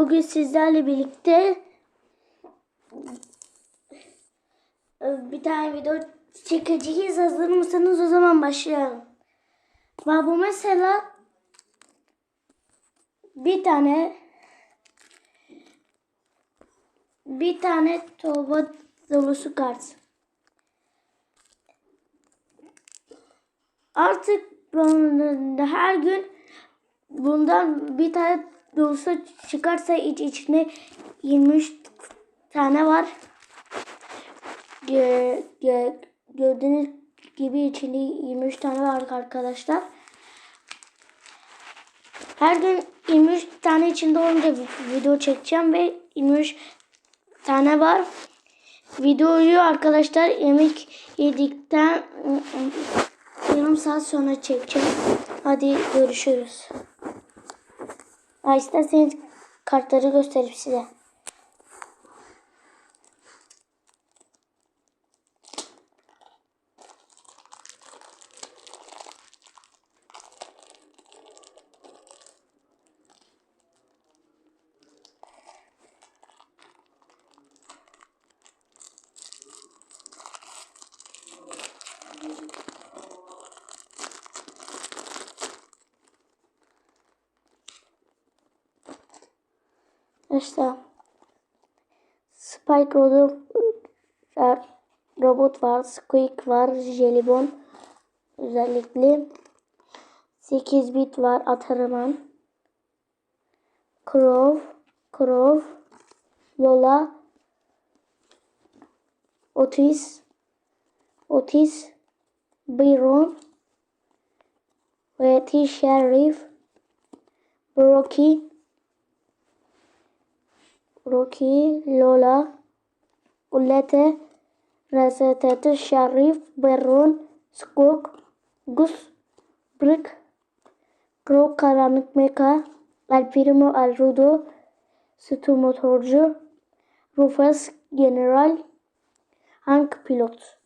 Bugün sizlerle birlikte e, bir tane video çekeceğiz. Hazır mısınız? O zaman başlayalım. Ve bu mesela bir tane bir tane torba dolusu kart. Artık her gün bundan bir tane dolusu çıkarsa iç içine 23 tane var. Gö- gö- gördüğünüz gibi içinde 23 tane var arkadaşlar. Her gün 23 tane içinde olunca video çekeceğim ve 23 tane var. Videoyu arkadaşlar yemek yedikten yarım saat sonra çekeceğim. Hadi görüşürüz. Ha, isterseniz kartları göstereyim size. İşte Spike robot, robot var, Squeak var, Jelibon özellikle. 8 bit var, Ataraman Crow, Crow, Lola, Otis, Otis, Byron ve T. Sheriff, Rocky, Rocky, Lola, Ulete, Resetete, Sharif, Baron, Skog, Gus, Brick, Crow, Karanlık Meka, El Primo, El Rudo, Stu Motorcu, Rufus, General, Hank Pilot.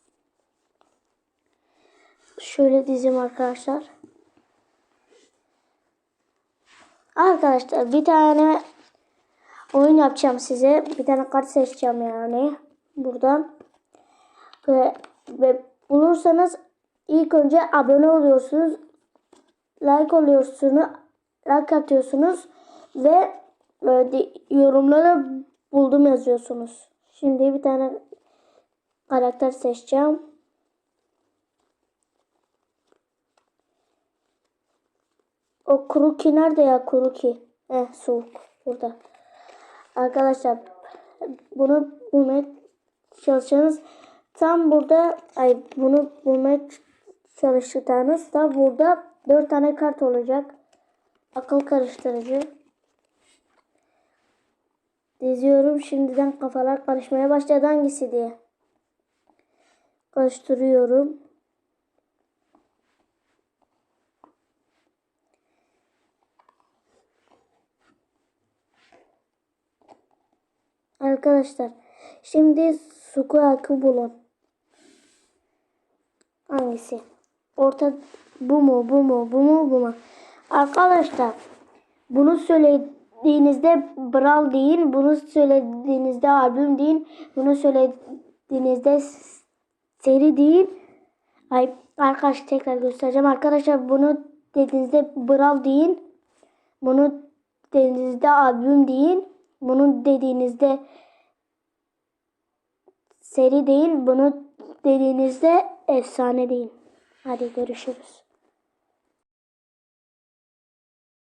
Şöyle dizim arkadaşlar. Arkadaşlar bir tane oyun yapacağım size. Bir tane kart seçeceğim yani. Buradan. Ve, ve bulursanız ilk önce abone oluyorsunuz. Like oluyorsunuz. Like atıyorsunuz. Ve e, yorumlara buldum yazıyorsunuz. Şimdi bir tane karakter seçeceğim. O Kuruki nerede ya Kuruki? Eh soğuk. Burada. Arkadaşlar bunu bulmaya çalışırsanız tam burada ay bunu bulmaya çalışırsanız da burada dört tane kart olacak. Akıl karıştırıcı. Diziyorum şimdiden kafalar karışmaya başladı hangisi diye. Karıştırıyorum. Arkadaşlar şimdi Sukuak'ı bulun. Hangisi? Orta bu mu bu mu bu mu bu mu? Arkadaşlar bunu söylediğinizde Brawl değil, bunu söylediğinizde albüm değil, bunu söylediğinizde seri değil. Ay arkadaş tekrar göstereceğim. Arkadaşlar bunu dediğinizde Brawl değil, bunu dediğinizde albüm değil. Bunu dediğinizde seri değil, bunu dediğinizde efsane değil. Hadi görüşürüz.